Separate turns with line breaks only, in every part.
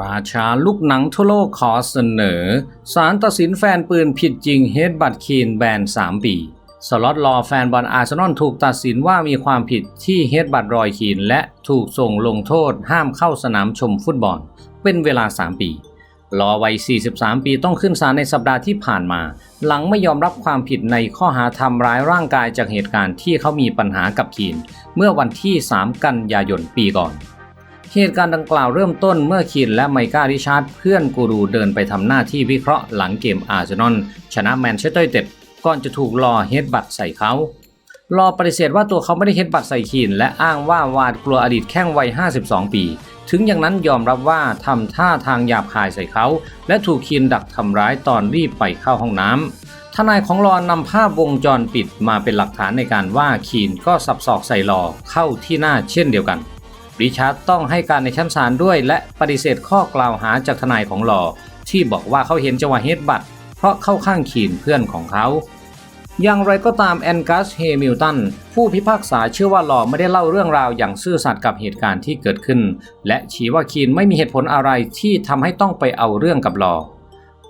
ราชาลูกหนังทั่วโลกขอเสนอ สารตัดสินแฟนปืนผิดจริงเฮดบัตคีนแบน 3 ปี สล็อตรอแฟนบอลอาร์เซนอลถูกตัดสินว่ามีความผิดที่เฮดบัตรอยคีนและถูกส่งลงโทษห้ามเข้าสนามชมฟุตบอล เป็นเวลา 3 ปี รอวัย 43 ปีต้องขึ้นศาลในสัปดาห์ที่ผ่านมา หลังไม่ยอมรับความผิดในข้อหาทำร้ายร่างกายจากเหตุการณ์ที่เขามีปัญหากับคีน เมื่อวันที่ 3 กันยายนปีก่อน เหตุการณ์ดังกล่าวเริ่มต้นเมื่อคีนและไมก้าริชาร์ดเพื่อนกูรูเดินไปทำหน้าที่วิเคราะห์หลังเกมอาร์เซนอลชนะแมนเชสเตอร์ยูไนเต็ดก่อนจะถูกรอเฮดบัตใส่เขารอปฏิเสธว่าตัวเขาไม่ได้เฮดบัตใส่คีนและอ้างว่าวาดกลัวอดีตแข้งวัย 52 ปี ถึงอย่างนั้นยอมรับว่าทำท่าทางหยาบคายใส่เขา และถูกคีนดักทำร้ายตอนรีบไปเข้าห้องน้ำทนายของรอนำภาพวงจรปิดมาเป็นหลักฐานในการว่าคีนก็สับศอกใส่รอเข้าที่หน้าเช่นเดียวกัน ริชาร์ดต้องให้การในชั้นศาลด้วย และปฏิเสธข้อกล่าวหาจากทนายของหลอที่บอกว่าเขาเห็นจังหวะเฮดบัตเพราะเข้าข้างคีนเพื่อนของเขา อย่างไรก็ตามแอนกัสเฮมิลตันผู้พิพากษาเชื่อว่าหลอไม่ได้เล่าเรื่องราวอย่างซื่อสัตย์กับเหตุการณ์ที่เกิดขึ้น และชี้ว่าคีนไม่มีเหตุผลอะไรที่ทำให้ต้องไปเอาเรื่องกับหลอ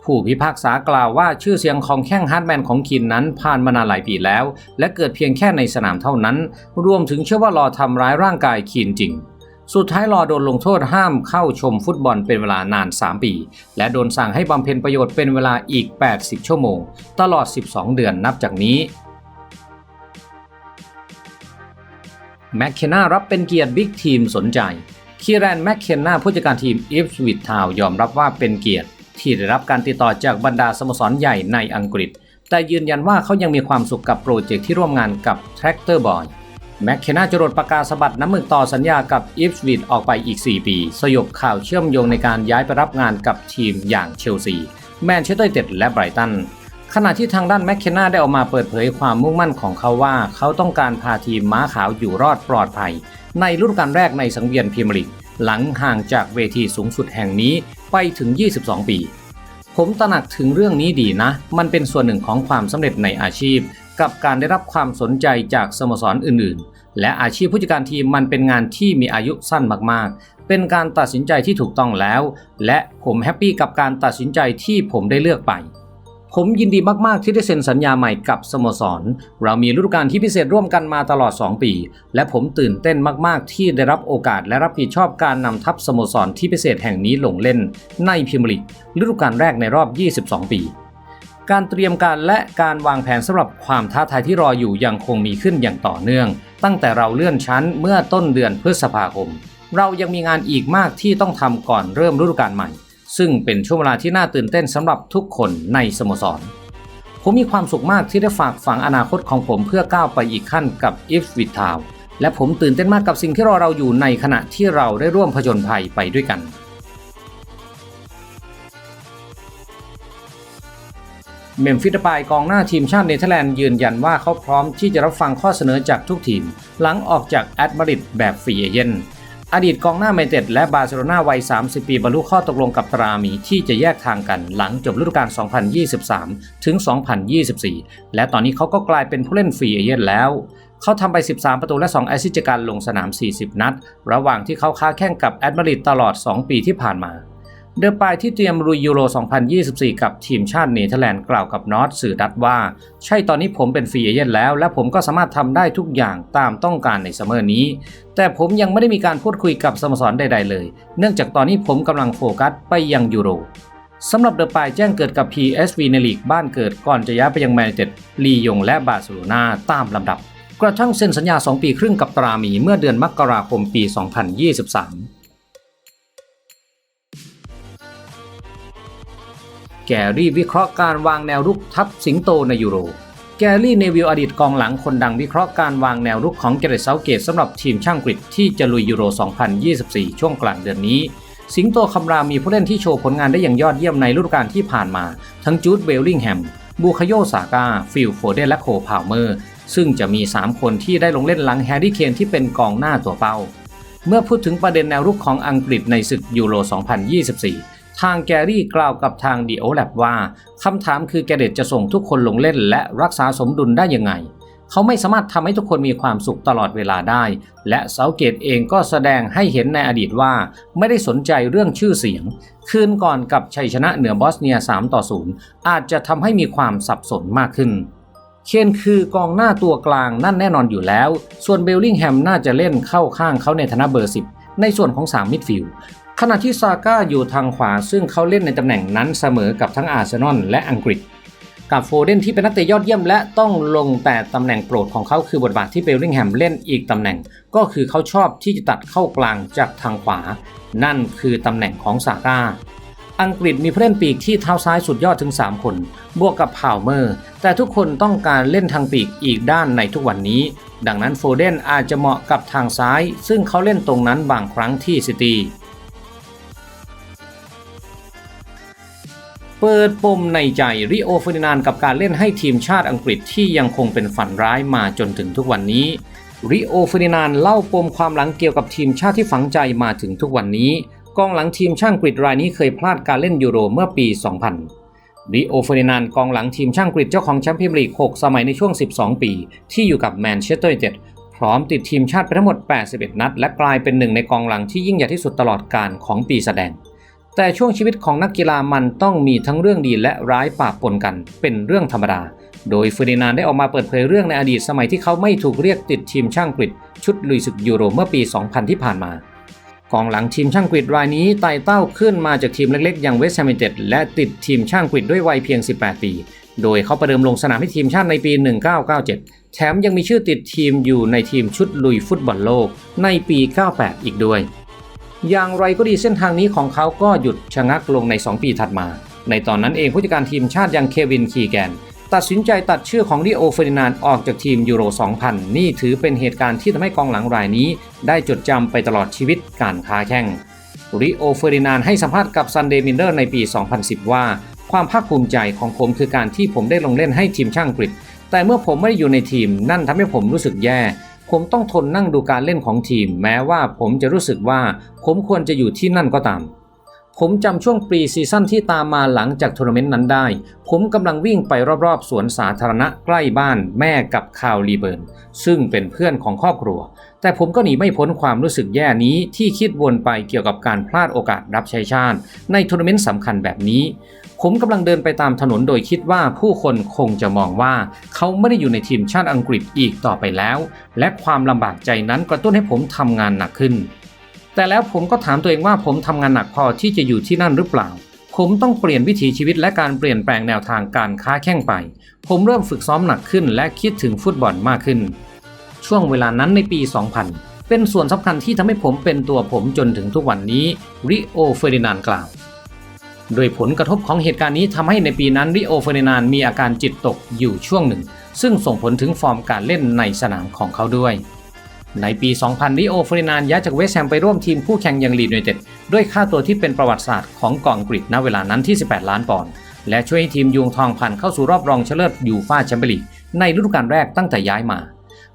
ผู้พิพากษากล่าวว่าชื่อเสียงของแข้งฮาร์ดแมนของคินนั้นผ่านมานานหลายปีแล้ว และเกิดเพียงแค่ในสนามเท่านั้น รวมถึงเชื่อว่าลอทำร้ายร่างกายคินจริง สุดท้ายรอโดนลงโทษห้ามเข้าชมฟุตบอลเป็นเวลานาน 3 ปี และโดนสั่งให้บำเพ็ญประโยชน์เป็นเวลาอีก 80 ชั่วโมง ตลอด 12 เดือนนับจากนี้แมคเคนนารับเป็นเกียรติบิ๊กทีมสนใจ คีแรนแมคเคนนาผู้จัดการทีมอิฟสวิตทาวยอมรับว่าเป็นเกียรติ ที่ได้รับการติดต่อจากบรรดาสโมสรใหญ่ในอังกฤษ แต่ยืนยันว่าเขายังมีความสุขกับโปรเจกต์ที่ร่วมงานกับ Tractor Boy แมคเคนาจรดประกาศสบัดน้ำมึกต่อสัญญากับอิฟสวิตออกไปอีก 4 ปี สยบข่าวเชื่อมโยงในการย้ายไปรับงานกับทีมอย่างเชลซี แมนเชสเตอร์เต็ดและไบรตันขณะที่ทางด้านแมคเคนนาได้ออกมาเปิดเผยความมุ่งมั่นของเขาว่า เขาต้องการพาทีมม้าขาวอยู่รอดปลอดภัย ในฤดูกาลแรกในสังเวียนพรีเมียร์ลีกหลังห่างจากเวทีสูงสุดแห่งนี้ไปถึง 22 ปี ผมตระหนักถึงเรื่องนี้ดีนะ มันเป็นส่วนหนึ่งของความสำเร็จในอาชีพ กับการได้รับความสนใจจากสโมสรอื่นๆ และอาชีพผู้จัดการทีมมันเป็นงานที่มีอายุสั้นมากๆ เป็นการตัดสินใจที่ถูกต้องแล้ว และผมแฮปปี้กับการตัดสินใจที่ผมได้เลือกไปผมยินดีมาก ๆ ที่ได้เซ็นสัญญาใหม่กับสโมสร เรามีฤดูกาลที่พิเศษร่วมกันมาตลอด 2 ปี และผมตื่นเต้นมาก ๆ ที่ได้รับโอกาสและรับผิดชอบการนำทัพสโมสรที่พิเศษแห่งนี้ลงเล่น ในพรีเมียร์ลีกฤดูกาลแรกในรอบ 22 ปี การเตรียมการและการวางแผนสำหรับความท้าทายที่รออยู่ยังคงมีขึ้นอย่างต่อเนื่อง ตั้งแต่เราเลื่อนชั้นเมื่อต้นเดือนพฤษภาคม เรายังมีงานอีกมากที่ต้องทำก่อนเริ่มฤดูกาลใหม่ ซึ่งเป็นช่วงเวลาที่น่าตื่นเต้นสำหรับทุกคนในสโมสร ผมมีความสุขมากที่ได้ฝากฝังอนาคตของผมเพื่อก้าวไปอีกขั้นกับ If w i t Town และผมตื่นเต้นมากกับสิ่งที่รอเราอยู่ในขณะที่เราได้ร่วมผจญภัยไปด้วยกัน เมมฟิสปายกองหน้าทีมชาติเนเธอร์แลนด์ยืนยันว่าเขาพร้อมที่จะรับฟังข้อเสนอจากทุกทีม หลังออกจากแอตมาริดแบบฟรีเอเจนอดีตกองหน้าเมเต็ดและบาร์เซโลนาวัย 30 ปีบรรลุข้อตกลงกับตรามีที่จะแยกทางกันหลังจบฤดูกาล 2023 ถึง 2024 และตอนนี้เขาก็กลายเป็นผู้เล่นฟรีเอเจนแล้ว เขาทำไป 13 ประตูและ 2 แอสซิสต์การลงสนาม 40 นัด ระหว่างที่เขาค้าแข่งกับแอตมาริดตลอด 2 ปีที่ผ่านมา เดอปายที่เตรียมลุยยูโร 2024 กับทีมชาติเนเธอร์แลนด์กล่าวกับนอตสื่อดัตว่า ใช่ตอนนี้ผมเป็นฟรีเอเจนต์แล้ว และผมก็สามารถทำได้ทุกอย่างตามต้องการในซัมเมอร์นี้ แต่ผมยังไม่ได้มีการพูดคุยกับสโมสรใด ๆ เลย เนื่องจากตอนนี้ผมกำลังโฟกัสไปยังยูโรสำหรับเดอปายแจ้งเกิดกับ PSV ในลีกบ้านเกิดก่อนจะย้ายไปยังแมนเชสเตอร์ลียงและบาร์เซโลนาตามลำดับ กระทั่งเซ็นสัญญา 2 ปีครึ่งกับตรามีเมื่อเดือนมกราคมปี 2023 กรี่วิเคราะห์การวางแนวรุกทับสิงโตในยูโร แกรี่เนวิลอดีตกองหลังคนดังวิเคราะห์การวางแนวรุกของเกเรตเซาเกตสำหรับทีมช่างกรีกที่จะลุยยูโร 2024 ช่วงกลางเดือนนี้ สิงโตคำรามมีผู้เล่นที่โชว์ผลงานได้อย่างยอดเยี่ยมในฤดูกาลที่ผ่านมา ทั้งจูดเบลลิงแฮมบูคาโยซาก้าฟิลโฟเดนและโคพาวเมอร์ ซึ่งจะมี 3 คนที่ได้ลงเล่นหลังแฮร์รี่เคนที่เป็นกองหน้าตัวเป้าเมื่อพูดถึงประเด็นแนวรุกของอังกฤษในศึกยูโร 2024 ทางแกรี่กล่าวกับทางดีโอแลบว่าคำถามคือแกเดตจะส่งทุกคนลงเล่น และรักษาสมดุลได้ยังไง เขาไม่สามารถทำให้ทุกคนมีความสุขตลอดเวลาได้ และเซาเกตเองก็แสดงให้เห็นในอดีตว่า ไม่ได้สนใจเรื่องชื่อเสียง คืนก่อนกับชัยชนะเหนือบอสเนีย 3 ต่อ 0 อาจจะทำให้มีความสับสนมากขึ้นเคนคือกองหน้าตัวกลางนั่นแน่นอนอยู่แล้ว ส่วนเบลลิงแฮมน่าจะเล่นเข้าข้างเขาในฐานะเบอร์ 10 ในส่วนของ 3 มิดฟิลด์ ขณะที่ซาก้าอยู่ทางขวาซึ่งเขาเล่นในตำแหน่งนั้นเสมอกับทั้งอาร์เซนอลและอังกฤษ กับโฟเดนที่เป็นนักเตะยอดเยี่ยมและต้องลงแต่ตำแหน่งโปรดของเขาคือบทบาทที่เบลลิงแฮมเล่นอีกตำแหน่ง ก็คือเขาชอบที่จะตัดเข้ากลางจากทางขวา นั่นคือตำแหน่งของซาก้าอังกฤษมีผู้เล่นปีกที่เท้าซ้ายสุดยอดถึง 3 คน บวกกับพาวเมอร์ แต่ทุกคนต้องการเล่นทางปีกอีกด้านในทุกวันนี้ ดังนั้นโฟเดนอาจจะเหมาะกับทางซ้าย ซึ่งเขาเล่นตรงนั้นบางครั้งที่ซิตี้ เปิดปมในใจริโอเฟอร์ดินานกับการเล่นให้ทีมชาติอังกฤษที่ยังคงเป็นฝันร้ายมาจนถึงทุกวันนี้ริโอเฟอร์ดินานเล่าปมความหลังเกี่ยวกับทีมชาติที่ฝังใจมาถึงทุกวันนี้กองหลังทีมชาติอังกฤษรายนี้เคยพลาดการเล่นยูโรเมื่อปี 2000ริโอเฟอร์ดินานกองหลังทีมชาติอังกฤษเจ้าของแชมป์พรีเมียร์ลีก 6 สมัยในช่วง 12 ปี ที่อยู่กับแมนเชสเตอร์ยูไนเต็ดพร้อมติดทีมชาติไปทั้งหมด 81 นัด และกลายเป็นหนึ่งในกองหลังที่ยิ่งใหญ่ที่สุดตลอดกาลของปีแสดง แต่ช่วงชีวิตของนักกีฬามันต้องมีทั้งเรื่องดีและร้ายปะปนกัน เป็นเรื่องธรรมดา โดยเฟอร์ดินานได้ออกมาเปิดเผยเรื่องในอดีตสมัยที่เขาไม่ถูกเรียกติดทีมช่างกฤษชุดลุยศึกยูโรเมื่อปี 2000 ที่ผ่านมากองหลังทีมช่างกฤษรายนี้ไต่เต้าขึ้นมาจากทีมเล็กๆ อย่างเวสต์แฮมิเต็ดและติดทีมช่างกฤษด้วยวัยเพียง 18 ปี โดยเขาประเดิมลงสนามให้ทีมชาติในปี 1997 แถมยังมีชื่อติดทีมอยู่ในทีมชุดลุยฟุตบอลโลกในปี 98 อีกด้วย อย่างไรก็ดีเส้นทางนี้ของเขาก็หยุดชะงักลงใน 2 ปีถัดมา ในตอนนั้นเองผู้จัดการทีมชาติอย่างเควินคีแกน ตัดสินใจตัดชื่อของดิโอเฟอร์ดินานออกจากทีมยูโร 2000 นี่ถือเป็นเหตุการณ์ที่ทำให้กองหลังรายนี้ ได้จดจำไปตลอดชีวิตการค้าแข่งริโอเฟอร์ดินานให้สัมภาษณ์กับซันเดย์มินเดอร์ในปี 2010 ว่า ความภาคภูมิใจของผมคือการที่ผมได้ลงเล่นให้ทีมช่างอังกฤษ แต่เมื่อผมไม่ได้อยู่ในทีมนั่นทำให้ผมรู้สึกแย่ ผมต้องทนนั่งดูการเล่นของทีม แม้ว่าผมจะรู้สึกว่าผมควรจะอยู่ที่นั่นก็ตาม ผมจำช่วงปรีซีซั่นที่ตามมาหลังจากทัวร์นาเมนต์นั้นได้ ผมกำลังวิ่งไปรอบๆ สวนสาธารณะใกล้บ้านแม่กับคาวลีเบิร์น ซึ่งเป็นเพื่อนของครอบครัว แต่ผมก็หนีไม่พ้นความรู้สึกแย่นี้ที่คิดวนไปเกี่ยวกับการพลาดโอกาสรับใช้ชาติ ในทัวร์นาเมนต์สำคัญแบบนี้ ผมกำลังเดินไปตามถนนโดยคิดว่าผู้คนคงจะมองว่า เขาไม่ได้อยู่ในทีมชาติอังกฤษอีกต่อไปแล้ว และความลำบากใจนั้นกระตุ้นให้ผมทำงานหนักขึ้น แต่แล้วผมก็ถามตัวเองว่าผมทำงานหนักพอที่จะอยู่ที่นั่นหรือเปล่า ผมต้องเปลี่ยนวิถีชีวิตและการเปลี่ยนแปลงแนวทางการค้าแข่งไป ผมเริ่มฝึกซ้อมหนักขึ้น และคิดถึงฟุตบอลมากขึ้น ช่วงเวลานั้นในปี 2000 เป็นส่วนสำคัญที่ทำให้ผมเป็นตัวผมจนถึงทุกวันนี้ริโอเฟอร์ดินานด์กล่าว โดยผลกระทบของเหตุการณ์นี้ทำให้ในปีนั้นริโอเฟอร์ดินานมีอาการจิตตกอยู่ช่วงหนึ่ง ซึ่งส่งผลถึงฟอร์มการเล่นในสนามของเขาด้วย ในปี 2000 ริโอเฟอร์ดินานย้ายจากเวสต์แฮมไปร่วมทีมคู่แข่งย่างลีดยูไนเต็ดด้วยค่าตัวที่เป็นประวัติศาสตร์ของกองอังกณเวลานั้นที่ 18 ล้านปอนด์และช่วยให้ทีมยุงทองผ่านเข้าสู่รอบรองชนะเลิศยูฟ่าแชมเปี้ยนลีกในฤดูกาลแรกตั้งแต่ย้ายมา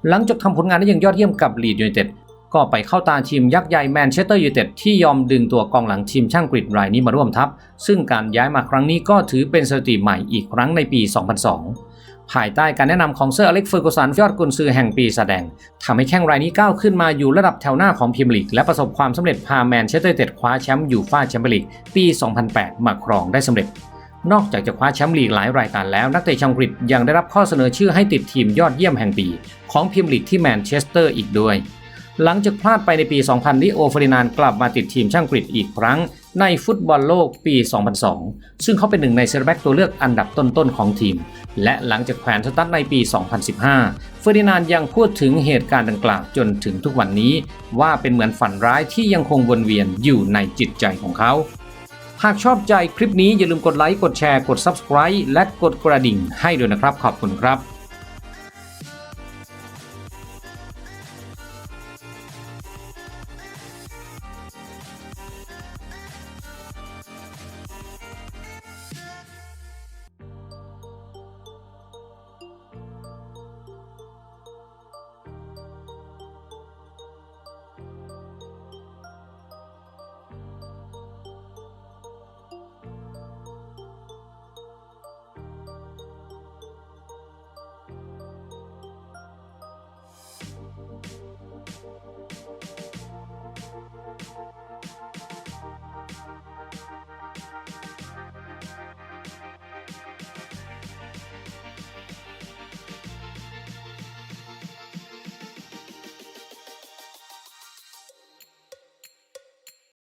หลังจากทำผลงานได้อย่างยอดเยี่ยมกับลีดยูไนเต็ด ก็ไปเข้าตาทีมยักษ์ใหญ่แมนเชสเตอร์ยูไนเต็ดที่ยอมดึงตัวกองหลังทีมช่างกรีกรายนี้มาร่วมทัพ ซึ่งการย้ายมาครั้งนี้ก็ถือเป็นสถิติใหม่อีกครั้งในปี 2002 ภายใต้การแนะนำของเซอร์อเล็กซ์เฟอร์กูสันยอดกุนซือแห่งปีแสดงทำให้แข้งรายนี้ก้าวขึ้นมาอยู่ระดับแถวหน้าของพรีเมียร์ลีกและประสบความสำเร็จพาแมนเชสเตอร์ยูไนเต็ดคว้าแชมป์ยูฟ่าแชมเปี้ยนลีกปี 2008 มาครองได้สำเร็จนอกจากจะคว้าแชมป์ลีกหลายรายการแล้ว นักเตะชาวอังกฤษยังได้รับข้อเสนอชื่อให้ติดทีมยอดเยี่ยมแห่งปี ของพรีเมียร์ลีกที่แมนเชสเตอร์อีกด้วย หลังจากพลาดไปในปี 2000ลิโอเฟอรินานกลับมาติดทีมช่างกฤษอีกครั้ง ในฟุตบอลโลกปี 2002 ซึ่งเขาเป็นหนึ่งในเซอร์แบ็กตัวเลือกอันดับต้นๆของทีม และหลังจากแขวนสตั๊ดในปี 2015 เฟอร์ดินานยังพูดถึงเหตุการณ์ดังกล่าวจนถึงทุกวันนี้ ว่าเป็นเหมือนฝันร้ายที่ยังคงวนเวียนอยู่ในจิตใจของเขาหากชอบใจคลิปนี้อย่าลืมกดไลค์ กดแชร์ กด Subscribe และกดกระดิ่งให้ด้วยนะครับ ขอบคุณครับ